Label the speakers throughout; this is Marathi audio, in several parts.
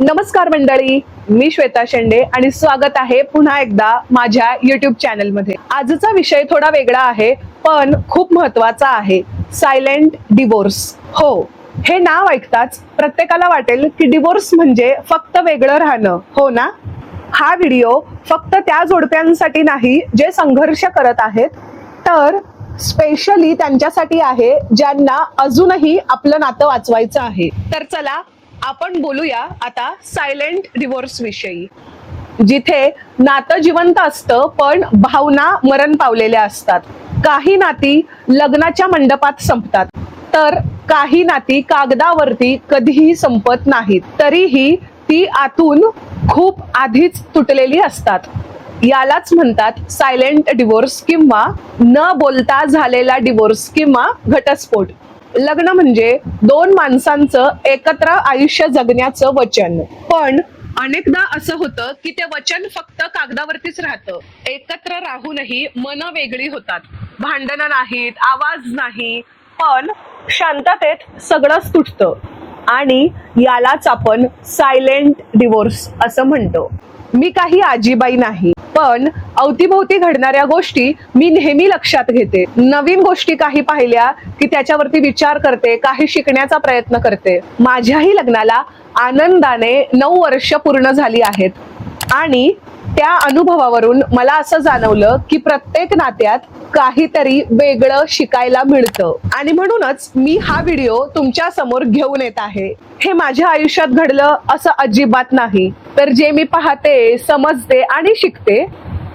Speaker 1: नमस्कार मंडळी मी श्वेता शेंडे आणि स्वागत आहे पुन्हा एकदा माझ्या युट्यूब चॅनलमध्ये आजचा विषय थोडा वेगळा आहे पण खूप महत्त्वाचा आहे. सायलेंट डिवोर्स हो हे नाव ऐकताच प्रत्येकाला वाटेल की डिवोर्स म्हणजे फक्त वेगळं राहणं हो ना? हा व्हिडिओ फक्त त्या जोडप्यांसाठी नाही जे संघर्ष करत आहेत तर स्पेशली त्यांच्यासाठी आहे ज्यांना अजूनही आपलं नातं वाचवायचं आहे. तर चला आपण बोलूया आता सायलेंट डिवोर्स विषयी. जिथे नातं जिवंत असतं पण भावना मरण पावलेल्या असतात. काही नाती लग्नाच्या मंडपात संपतात तर काही नाती कागदावरती कधीही संपत नाहीत. तरीही ती आतून खूप आधीच तुटलेली असतात. यालाच म्हणतात सायलेंट डिवोर्स किंवा न बोलता झालेला डिवोर्स किंवा घटस्फोट. लग्न म्हणजे दोन माणसांचं एकत्र आयुष्य जगण्याचं वचन. पण अनेकदा असं होतं की ते वचन फक्त कागदावरतीच राहतं. एकत्र राहूनही मन वेगळी होतात. भांडणं नाहीत आवाज नाही पण शांततेत सगळंच तुटतं आणि यालाच आपण सायलेंट डिवोर्स असं म्हणतो. मी काही आजीबाई नाही पण अवतीभोवती घडणाऱ्या गोष्टी मी नेहमी लक्षात घेते. नवीन गोष्टी काही पाहिल्या की त्याच्यावरती विचार करते काही शिकण्याचा प्रयत्न करते. माझ्याही लग्नाला आनंदाने नऊ वर्ष पूर्ण झाली आहेत. आणि त्या अनुभवावरून मला असं जाणवलं की प्रत्येक नात्यात काहीतरी वेगळं शिकायला मिळतं. आणि म्हणूनच मी हा व्हिडिओ तुमच्यासमोर घेऊन येत आहे. हे माझ्या आयुष्यात घडलं असं अजिबात नाही. तर जे मी पाहते समजते आणि शिकते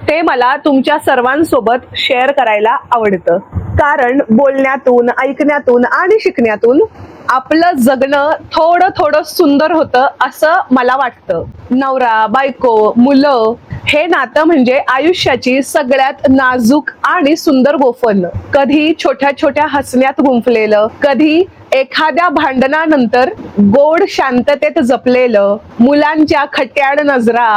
Speaker 1: ते मला तुमच्या सर्वांसोबत शेअर करायला आवडतं. कारण बोलण्यातून ऐकण्यातून आणि शिकण्यातून आपलं जगणं थोडं थोडं सुंदर होतं असं मला वाटतं. नवरा बायको मुलं हे नातं म्हणजे आयुष्याची सगळ्यात नाजूक आणि सुंदर गोफन कधी छोट्या छोट्या हसण्यात गुंफलेलं कधी एखाद्या भांडणानंतर गोड शांततेत जपलेलं मुलांच्या खट्याळ नजरा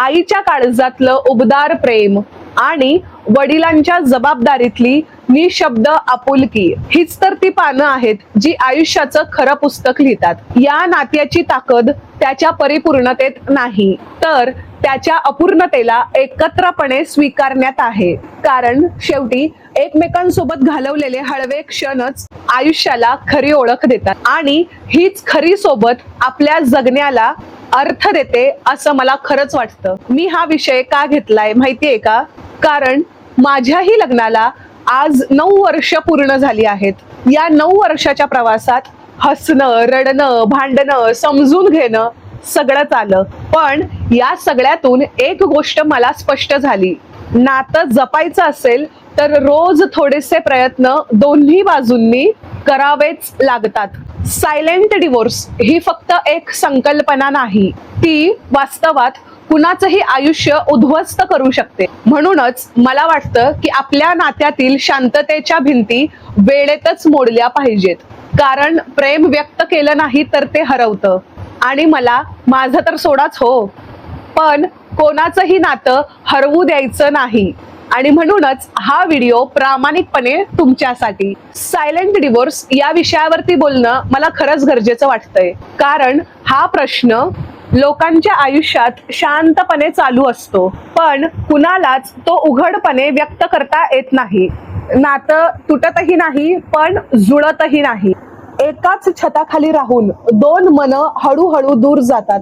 Speaker 1: आईच्या काळजातलं उबदार प्रेम आणि वडिलांच्या जबाबदारीतली निशब्द आपुलकी हीच तर ती पानं आहेत जी आयुष्याचं खरं पुस्तक लिहितात. या नात्याची ताकद त्याच्या परिपूर्णतेत नाही तर त्याच्या अपूर्णतेला एकत्रपणे स्वीकारण्यात आहे. कारण शेवटी एकमेकांसोबत घालवलेले हळवे क्षणच आयुष्याला खरी ओळख देतात आणि हीच खरी सोबत आपल्या जगण्याला अर्थ देते असं मला खरंच वाटतं. मी हा विषय का घेतलाय माहितीये का? कारण माझ्याही लग्नाला आज नऊ वर्ष पूर्ण झाली आहेत. या नऊ वर्षाच्या प्रवासात हसणं रडणं भांडणं समजून घेणं सगळंच आलं. पण या सगळ्यातून एक गोष्ट मला स्पष्ट झाली. नातं जपायचं असेल तर रोज थोडेसे प्रयत्न दोन्ही बाजूंनी करावेच लागतात. सायलेंट डिवोर्स ही फक्त एक संकल्पना नाही. ती वास्तवात कुणाचंही आयुष्य उद्ध्वस्त करू शकते. म्हणूनच मला वाटतं की आपल्या नात्यातील शांततेच्या भिंती वेळेतच मोडल्या पाहिजेत. कारण प्रेम व्यक्त केलं नाही तर ते हरवतं. आणि मला माझं तर सोडाच हो. पण कोणाचंही नातं हरवू द्यायचं नाही. आणि म्हणूनच हा व्हिडिओ प्रामाणिकपणे तुमच्यासाठी सायलेंट डिवोर्स या विषयावरती बोलणं मला खरंच गरजेचं वाटतंय. कारण हा प्रश्न लोकांच्या आयुष्यात शांतपणे चालू असतो. पण कुणालाच तो उघडपणे व्यक्त करता येत नाही. नातं तुटतही नाही पण जुळतही नाही. एकाच छताखाली राहून दोन मन हळूहळू दूर जातात.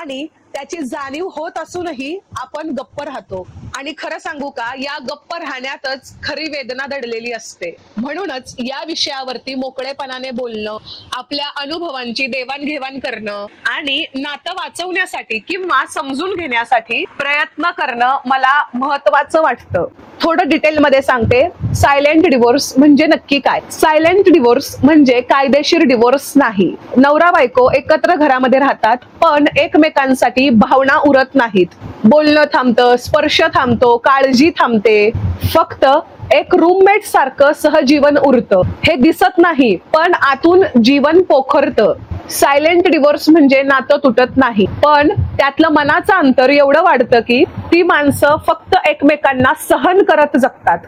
Speaker 1: आणि त्याची जाणीव होत असूनही आपण गप्प राहतो. आणि खरं सांगू का या गप्प राहण्यातच खरी वेदना दडलेली असते. म्हणूनच या विषयावरती मोकळेपणाने बोलणं आपल्या अनुभवांची देवाणघेवाण करणं आणि नातं वाचवण्यासाठी किंवा समजून घेण्यासाठी प्रयत्न करणं मला महत्वाचं वाटतं. थोडं डिटेलमध्ये सांगते. सायलेंट डिवोर्स म्हणजे नक्की काय? सायलेंट डिवोर्स म्हणजे कायदेशीर डिवोर्स नाही. नवरा बायको एकत्र घरामध्ये राहतात पण एकमेकांसाठी भावना उरत नाहीत. बोलणं थांबतं स्पर्श थांबतो काळजी थांबते. फक्त एक रूममेट सारखं सहजीवन उरतं. हे दिसत नाही पण आतून जीवन पोखरतं. सायलेंट डिवोर्स म्हणजे नातं तुटत नाही. पण त्यातलं मनाचं अंतर एवढं वाढतं की ती माणसं फक्त एकमेकांना सहन करत जगतात.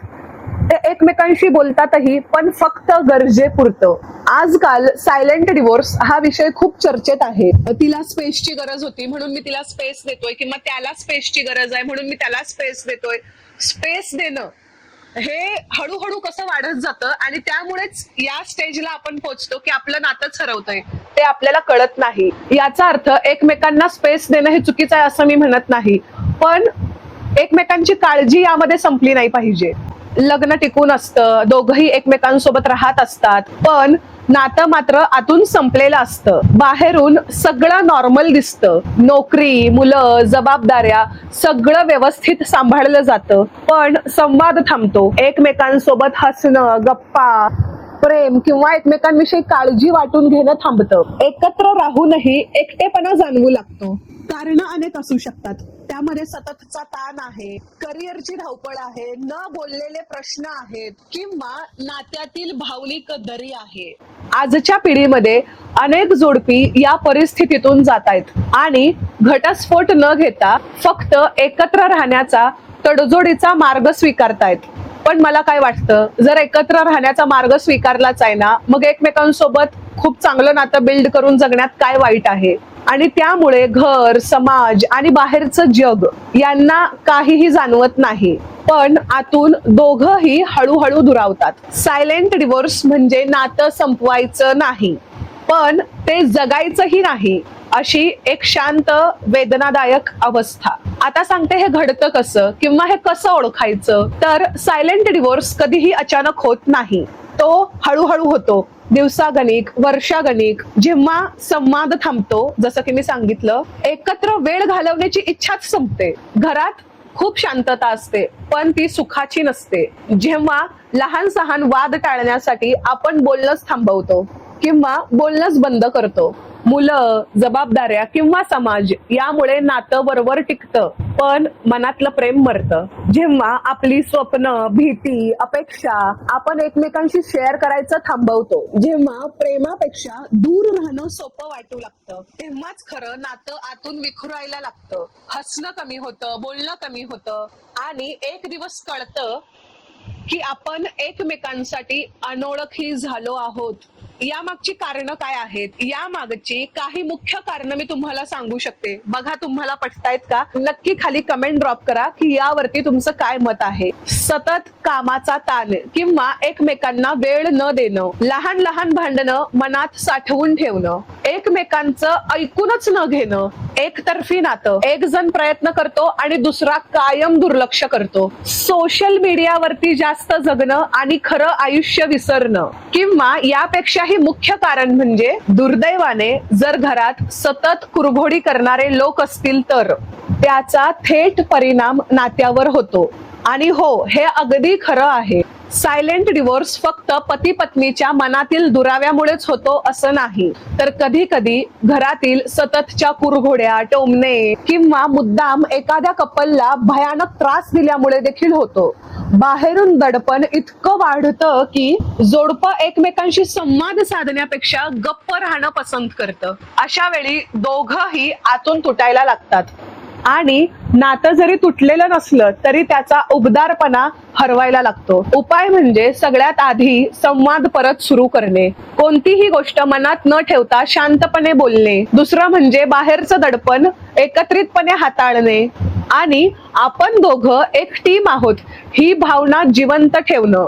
Speaker 1: ते एकमेकांशी बोलतातही पण फक्त गरजेपुरतं. आजकाल सायलेंट डिवोर्स हा विषय खूप चर्चेत आहे. तिला स्पेसची गरज होती म्हणून मी तिला स्पेस देतोय किंवा त्याला स्पेसची गरज आहे म्हणून मी त्याला स्पेस देतोय. स्पेस देणं हे हळूहळू कसं वाढत जातं आणि त्यामुळेच या स्टेजला आपण पोहोचतो की आपलं नातंच हरवतंय ते आपल्याला कळत नाही. याचा अर्थ एकमेकांना स्पेस देणं हे चुकीचं आहे असं मी म्हणत नाही. पण एकमेकांची काळजी यामध्ये संपली नाही पाहिजे. लग्न टिकून असतं दोघही एकमेकांसोबत राहत असतात पण नातं मात्र आतून संपलेलं असतं. बाहेरून सगळं नॉर्मल दिसतं. नोकरी मुलं जबाबदाऱ्या सगळं व्यवस्थित सांभाळलं जातं. पण संवाद थांबतो. एकमेकांसोबत हसणं गप्पा प्रेम किंवा एकमेकांविषयी काळजी वाटून घेणं थांबतं. एकत्र राहूनही एकटेपणा जाणवू लागतो. कारण अनेक असू शकतात. त्यामध्ये सततचा ताण आहे करिअरची धावपळ आहे न बोललेले प्रश्न आहेत किंवा नात्यातील भावनिक दरी आहे. आजच्या पिढीमध्ये अनेक जोडपी या परिस्थितीतून जात आहेत आणि घटस्फोट न घेता फक्त एकत्र राहण्याचा तडजोडीचा मार्ग स्वीकारतायत. पण मला काय वाटतं जर एकत्र राहण्याचा मार्ग स्वीकारलाच आहे ना मग एकमेकांसोबत खूप चांगलं नातं बिल्ड करून जगण्यात काय वाईट आहे? आणि त्यामुळे घर समाज आणि बाहेरचं जग यांना काहीही जाणवत नाही. पण आतून दोघंही हळूहळू दुरावतात. सायलेंट डिवोर्स म्हणजे नातं संपवायचं नाही. पण ते जगायचंही नाही. अशी एक शांत वेदनादायक अवस्था. आता सांगते हे घडतं कसं किंवा हे कसं ओळखायचं. तर सायलेंट डिवोर्स कधीही अचानक होत नाही. तो हळूहळू होतो. दिवसागणिक वर्षागणिक जेव्हा संवाद थांबतो जसं की मी सांगितलं एकत्र वेळ घालवण्याची इच्छाच संपते. घरात खूप शांतता असते पण ती सुखाची नसते. जेव्हा लहान सहान वाद टाळण्यासाठी आपण बोलणंच थांबवतो किंवा बोलणंच बंद करतो मुलं जबाबदाऱ्या किंवा समाज यामुळे नातं बरोबर टिकतं पण मनातलं प्रेम मरतं. जेव्हा आपली स्वप्न भीती अपेक्षा आपण एकमेकांशी शेअर करायचं थांबवतो जेव्हा प्रेमापेक्षा दूर राहणं सोपं वाटू लागतं. तेव्हाच खरं नातं आतून विखुरायला लागतं. हसणं कमी होतं बोलणं कमी होतं आणि एक दिवस कळतं की आपण एकमेकांसाठी अनोळखी झालो आहोत. यामागची कारणं कारण काय आहेत? या मागची काही मुख्य कारण मी तुम्हाला सांगू शकते. बघा तुम्हाला पटतायत का? नक्की खाली कमेंट ड्रॉप करा की यावरती तुमचं काय मत आहे. सतत कामाचा ताण किंवा एकमेकांना वेळ न देणं लहान लहान भांडणं मनात साठवून ठेवणं एकमेकांचं ऐकूनच न घेणं एकतर्फी नातं. एक जण प्रयत्न करतो आणि दुसरा कायम दुर्लक्ष करतो. सोशल मीडियावरती जास्त जगणं आणि खरं आयुष्य विसरणं किंवा यापेक्षाही मुख्य कारण म्हणजे दुर्दैवाने जर घरात सतत कुरघोडी करणारे लोक असतील तर त्याचा थेट परिणाम नात्यावर होतो. आणि हो हे अगदी खरं आहे. सायलेंट डिवोर्स फक्त पती पत्नीच्या मनातील दुराव्यामुळेच होतो असं नाही. तर कधी कधी घरातील सततच्या कुरघोड्या टोमणे किंवा मुद्दाम एखाद्या कपलला भयानक त्रास दिल्यामुळे देखील होतो. बाहेरून दडपण इतकं वाढतं की जोडपं एकमेकांशी संवाद साधण्यापेक्षा गप्प राहणं पसंत करतं. अशा वेळी दोघंही आतून तुटायला लागतात. आणि नातं जरी तुटलेलं नसलं तरी त्याचा उबदारपणा हरवायला लागतो. उपाय म्हणजे सगळ्यात आधी संवाद परत सुरू करणे. कोणतीही गोष्ट मनात न ठेवता शांतपणे बोलणे. दुसरं म्हणजे बाहेरचं दडपण एकत्रितपणे हाताळणे. आणि आपण दोघं एक टीम आहोत ही भावना जिवंत ठेवणं.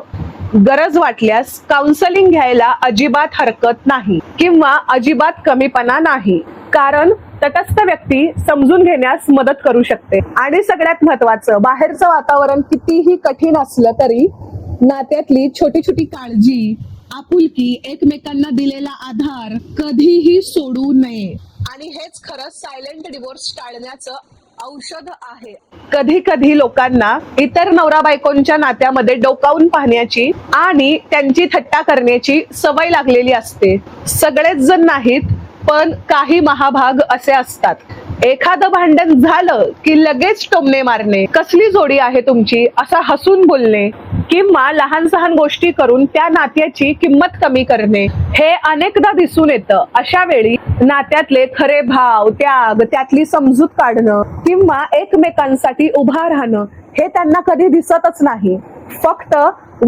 Speaker 1: गरज वाटल्यास काउन्सलिंग घ्यायला अजिबात हरकत नाही किंवा अजिबात कमीपणा नाही. कारण तटस्थ व्यक्ती समजून घेण्यास मदत करू शकते. आणि सगळ्यात महत्वाचं बाहेरचं वातावरण कितीही कठीण असलं तरी नात्यातली छोटी छोटी काळजी आपुलकी एकमेकांना दिलेला आधार कधीही सोडू नये. आणि हेच खरं सायलेंट डिवोर्स टाळण्याचं औषध आहे. कधी कधी लोकांना इतर नवरा बायकोंच्या नात्यामध्ये डोकावून पाहण्याची आणि त्यांची थट्टा करण्याची सवय लागलेली असते. सगळेच जण नाहीत पण काही महाभाग असे असतात. एखादं भांडण झालं की लगेच टोमणे मारणे. कसली जोडी आहे तुमची? असा हसून बोलणे किंवा लहान सहान गोष्टी करून त्या नात्याची किंमत कमी करणे. हे अनेकदा दिसून येतं. अशा वेळी नात्यातले खरे भाव त्याग त्यातली समजूत काढणं किंवा एकमेकांसाठी उभा राहणं हे त्यांना कधी दिसतच नाही. फक्त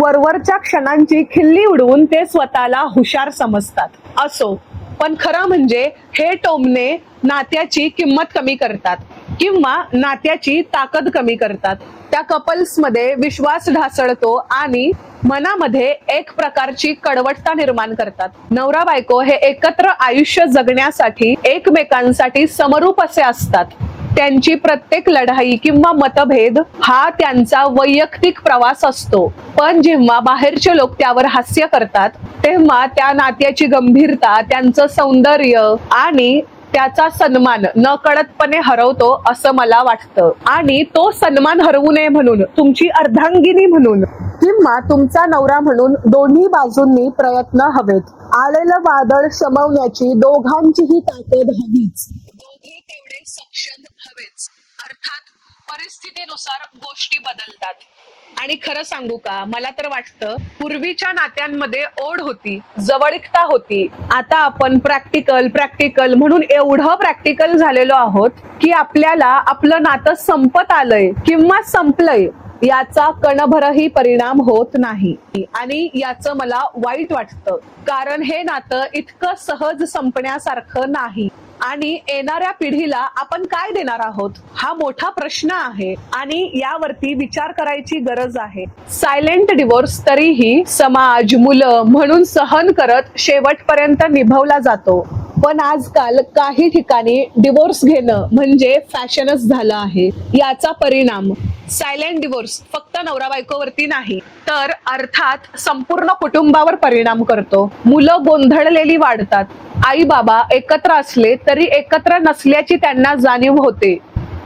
Speaker 1: वरवरच्या क्षणांची खिल्ली उडवून ते स्वतःला हुशार समजतात. असो. पण खरं म्हणजे हे टोमणे नात्याची किंमत कमी करतात किंवा नात्याची ताकद कमी करतात. त्या कपल्समध्ये विश्वास ढासळतो आणि मनामध्ये एक प्रकारची कडवटता निर्माण करतात. नवरा बायको हे एकत्र आयुष्य जगण्यासाठी एकमेकांसाठी समरूप असे असतात. त्यांची प्रत्येक लढाई किंवा मतभेद हा त्यांचा वैयक्तिक प्रवास असतो. पण जेव्हा बाहेरचे लोक त्यावर हास्य करतात तेव्हा त्या नात्याची गंभीरता त्यांचं सौंदर्य आणि त्याचा सन्मान न कळतपणे हरवतो असं मला वाटतं. आणि तो सन्मान हरवू नये म्हणून तुमची अर्धांगिनी म्हणून किंवा तुमचा नवरा म्हणून दोन्ही बाजूंनी प्रयत्न हवेत. आलेलं वादळ शमवण्याची दोघांचीही ताकद हवीच. दोघे तेवढे सक्षम हवेच. अर्थात परिस्थितीनुसार गोष्टी बदलतात. आणि खरं सांगू का मला तर वाटतं पूर्वीच्या नात्यांमध्ये ओढ होती जवळिकता होती. आता आपण प्रॅक्टिकल प्रॅक्टिकल म्हणून एवढं प्रॅक्टिकल झालेलो आहोत की आपल्याला आपलं नातं संपत आलंय किंवा संपलंय याचा कणभरही परिणाम होत नाही. आणि याचं मला वाईट वाटतं. कारण हे नातं इतकं सहज संपण्यासारखं नाही. आणि येणाऱ्या पिढीला आपण काय देणार आहोत? हा मोठा प्रश्न आहे आणि यावरती विचार करायची गरज आहे. सायलेंट डिवोर्स तरीही समाज मुलं म्हणून सहन करत शेवटपर्यंत निभवला जातो. पण आजकाल काही ठिकाणी डिवोर्स घेणं म्हणजे फॅशनच झालं आहे. याचा परिणाम सायलेंट डिवोर्स फक्त नवरा बायकोवरती नाही तर अर्थात संपूर्ण कुटुंबावर परिणाम करतो. मुलं गोंधळलेली वाढतात. आई बाबा एकत्र असले तरी एकत्र नसल्याची त्यांना जाणीव होते.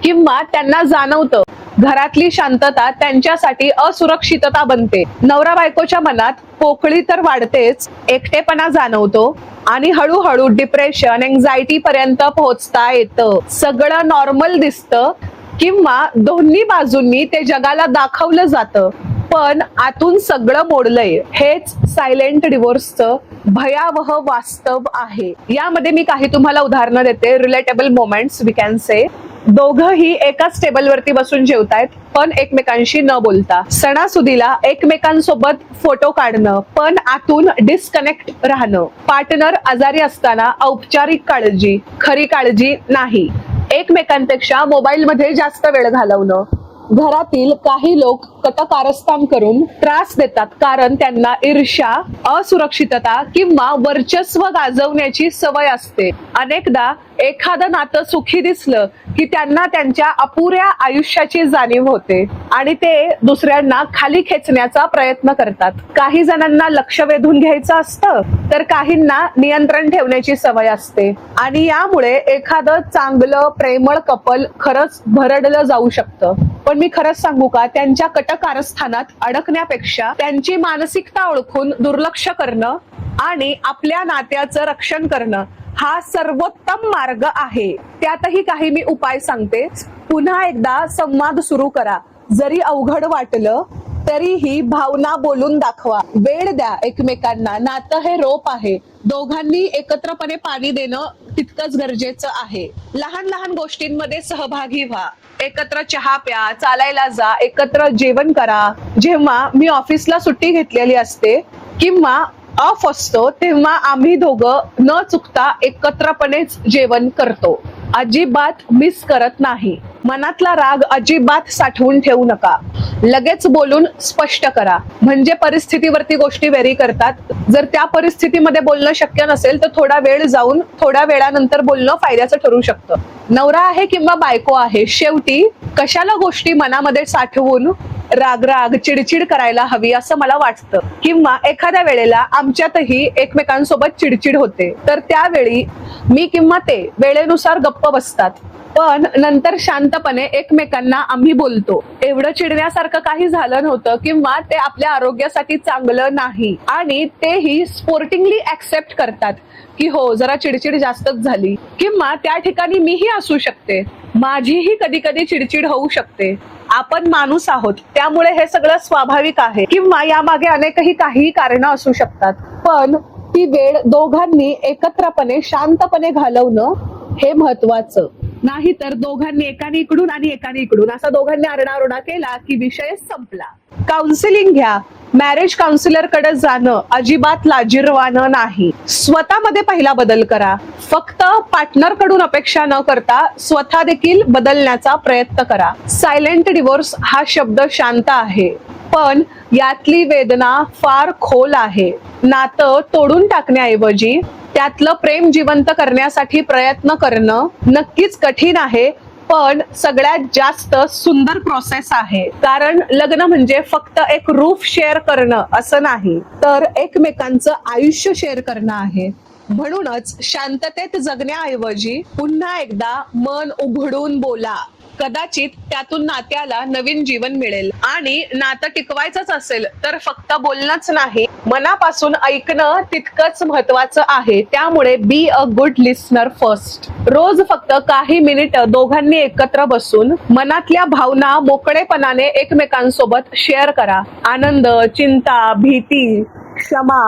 Speaker 1: किंवा त्यांना जाणवतं. घरातली शांतता त्यांच्यासाठी असुरक्षितता बनते. नवरा बायकोच्या मनात पोकळी तर वाढतेच एकटेपणा जाणवतो आणि हळूहळू डिप्रेशन एन्झायटी पर्यंत पोहोचता येतं. सगळं नॉर्मल दिसतं किंवा दोन्ही बाजूंनी ते जगाला दाखवलं जातं. पण आतून सगळं मोडलंय. हेच सायलेंट डिवोर्सचं भयावह वास्तव आहे. यामध्ये मी काही तुम्हाला उदाहरणं देते. Relatable moments we can say दोघंही एकाच टेबलवरती बसून जेवतायत पण एकमेकांशी न बोलता. सणासुदीला एकमेकांसोबत फोटो काढणं पण आतून डिस्कनेक्ट राहणं. पार्टनर आजारी असताना औपचारिक काळजी खरी काळजी नाही. एकमेकांपेक्षा मोबाईलमध्ये जास्त वेळ घालवणं. घरातील काही लोक कटकारस्थान करून त्रास देतात कारण त्यांना ईर्ष्या असुरक्षितता किंवा वर्चस्व गाजवण्याची सवय असते. अनेकदा एखादं नातं सुखी दिसलं की त्यांना त्यांच्या अपुऱ्या आयुष्याची जाणीव होते आणि ते दुसऱ्यांना खाली खेचण्याचा प्रयत्न करतात. काही जणांना लक्ष वेधून घ्यायचं असतं तर काहींना नियंत्रण ठेवण्याची सवय असते. आणि यामुळे एखादं चांगलं प्रेमळ कपल खरंच भरडलं जाऊ शकतं. पण मी खरंच सांगू का त्यांच्या कटकारस्थानात अडकण्यापेक्षा त्यांची मानसिकता ओळखून दुर्लक्ष करणं आणि आपल्या नात्याचं रक्षण करणं हा सर्वोत्तम मार्ग आहे. त्यातही काही मी उपाय सांगते. पुन्हा एकदा संवाद सुरू करा. जरी अवघड वाटलं तरीही भावना बोलून दाखवा. वेळ द्या एकमेकांना. नातं हे रोप आहे. दोघांनी एकत्रपणे पाणी देणं तितकंच गरजेचं आहे. लहान लहान गोष्टींमध्ये सहभागी व्हा. एकत्र चहा प्या चालायला जा एकत्र जेवण करा. जेव्हा मी ऑफिसला सुट्टी घेतलेली असते किंवा ऑफ असतो तेव्हा आम्ही दोघं न चुकता एकत्रपणेच जेवण करतो. अजिबात मिस करत नाही. मनातला राग अजिबात साठवून ठेवू नका. लगेच बोलून स्पष्ट करा. म्हणजे परिस्थितीवरती गोष्टी वेरी करतात. जर त्या परिस्थितीमध्ये बोलणं शक्य नसेल तर थोडा वेळ जाऊन थोड्या वेळानंतर बोलणं फायद्याचं ठरू शकतं. नवरा आहे किंवा बायको आहे शेवटी कशाला गोष्टी मनामध्ये साठवून राग राग चिडचिड करायला हवी असं मला वाटतं. किंवा एखाद्या वेळेला आमच्यातही एकमेकांसोबत चिडचिड होते. तर त्यावेळी मी किंवा ते वेळेनुसार गप्प बसतात. पण नंतर शांतपणे एकमेकांना आम्ही बोलतो. एवढं चिडण्यासारखं काही झालं नव्हतं किंवा ते आपल्या आरोग्यासाठी चांगलं नाही. आणि तेही स्पोर्टिंगली ऍक्सेप्ट करतात की हो जरा चिडचिड जास्तच झाली. किंवा त्या ठिकाणी मीही असू शकते. माझीही कधी कधी चिडचिड होऊ शकते. आपण माणूस आहोत. त्यामुळे हे सगळं स्वाभाविक आहे. किंवा यामागे अनेकही काही कारण असू शकतात. पण ती वेळ दोघांनी एकत्रपणे शांतपणे घालवणं हे महत्वाचं. नाही तर दोघांनी एकाने इकडून आणि एकाने इकडून असा दोघांनी आरडाओरडा केला की विषय संपला. काउन्सिलिंग घ्या. मॅरेज काउन्सिलरकडे जाणं अजिबात लाजिरवानं नाही. स्वतःमध्ये पहिला बदल करा. फक्त पार्टनरकडून अपेक्षा न करता स्वतः देखील बदलण्याचा प्रयत्न करा. सायलेंट डिवोर्स हा शब्द शांत आहे. पण यातली वेदना फार खोल आहे. नातं तोडून टाकण्याऐवजी त्यातलं प्रेम जिवंत करण्यासाठी प्रयत्न करणं नक्कीच कठीण आहे पण सगळ्यात जास्त सुंदर प्रोसेस आहे. कारण लग्न म्हणजे फक्त एक रूफ शेअर करणं असं नाही तर एकमेकांचं आयुष्य शेअर करणं आहे. म्हणूनच शांततेत जगण्याऐवजी पुन्हा एकदा मन उघडून बोला. कदाचित त्यातून नात्याला नवीन जीवन मिळेल. आणि नातं टिकवायचंच असेल तर फक्त बोलणंच नाही. मनापासून ऐकणं तितकंच महत्वाचं आहे. त्यामुळे be a good listener first रोज फक्त काही मिनिट दोघांनी एकत्र बसून मनातल्या भावना मोकळेपणाने एकमेकांसोबत शेअर करा. आनंद चिंता भीती क्षमा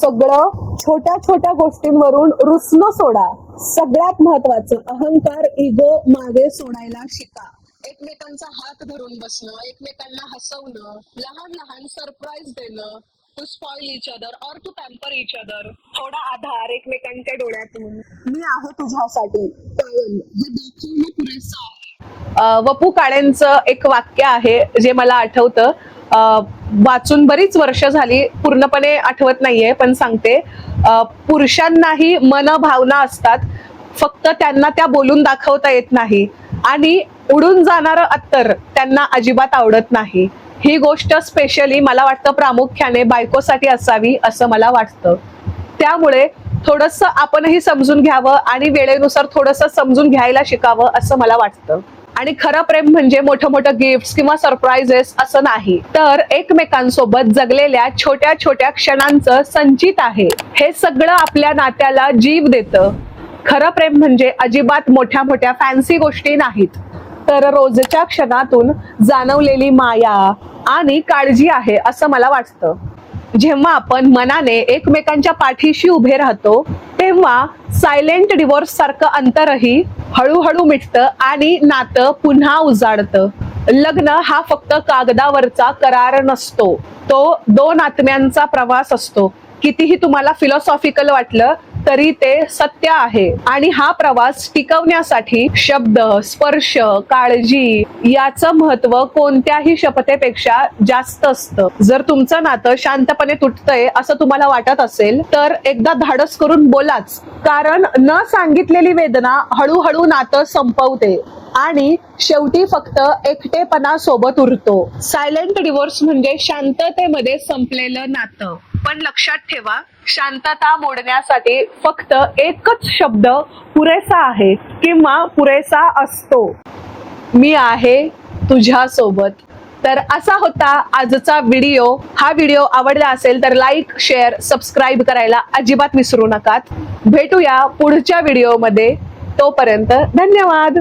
Speaker 1: सगळं छोट्या छोट्या गोष्टींवरून रुसणं सोडा. सगळ्यात महत्वाचं अहंकार इगो मागे सोडायला शिका. एकमेकांचा हात धरून बसणं एकमेकांना हसवणं लहान लहान सरप्राईज देणं टू स्पॉइल इच अदर और टू पॅम्पर इच अदर थोडा आधार एकमेकांच्या डोळ्यातून. मी आहे तुझ्यासाठी पायल हे दाखवणं पुरेसं आहे. वपू काळेंचं एक वाक्य आहे जे मला आठवतं. वाचून बरीच वर्ष झाली. पूर्णपणे आठवत नाहीये पण सांगते. पुरुषांनाही मन भावना असतात. फक्त त्यांना त्या बोलून दाखवता येत नाही. आणि उडून जाणारं अत्तर त्यांना अजिबात आवडत नाही. ही गोष्ट स्पेशली मला वाटतं प्रामुख्याने बायकोसाठी असावी असं मला वाटतं. त्यामुळे थोडस आपणही समजून घ्यावं आणि वेळेनुसार थोडस समजून घ्यायला शिकावं असं मला वाटतं. आणि खरं प्रेम म्हणजे मोठं मोठं गिफ्ट किंवा सरप्राइजेस असं नाही. तर एकमेकांसोबत जगलेल्या छोट्या छोट्या क्षणांचं संचित आहे. हे सगळं आपल्या नात्याला जीव देतं. खरं प्रेम म्हणजे अजिबात मोठ्या मोठ्या फॅन्सी गोष्टी नाहीत. तर रोजच्या क्षणातून जाणवलेली माया आणि काळजी आहे असं मला वाटतं. जेव्हा आपण मनाने एकमेकांच्या पाठीशी उभे राहतो तेव्हा सायलेंट डिवोर्स सारखं अंतरही हळूहळू मिटतं आणि नातं पुन्हा उजाडतं. लग्न हा फक्त कागदावरचा करार नसतो. तो दोन आत्म्यांचा प्रवास असतो. कितीही तुम्हाला फिलॉसॉफिकल वाटलं तरी ते सत्य आहे. आणि हा प्रवास टिकवण्यासाठी शब्द स्पर्श काळजी याचं महत्त्व कोणत्याही शपथेपेक्षा जास्त असतं. जर तुमचं नातं शांतपणे तुटतंय असं तुम्हाला वाटत असेल तर एकदा धाडस करून बोलाच. कारण न सांगितलेली वेदना हळूहळू नातं संपवते आणि शेवटी फक्त एकटेपणा सोबत उरतो. सायलेंट डिवोर्स म्हणजे शांततेमध्ये संपलेलं नातं. पण लक्षात ठेवा शांतता मोडण्यासाठी फक्त एकच शब्द पुरेसा आहे किंवा पुरेसा असतो. मी आहे तुझ्या सोबत तर असा होता आजचा व्हिडिओ. हा व्हिडिओ आवडला असेल तर लाईक शेअर सबस्क्राईब करायला अजिबात विसरू नकात. भेटूया पुढच्या व्हिडिओमध्ये. तोपर्यंत धन्यवाद.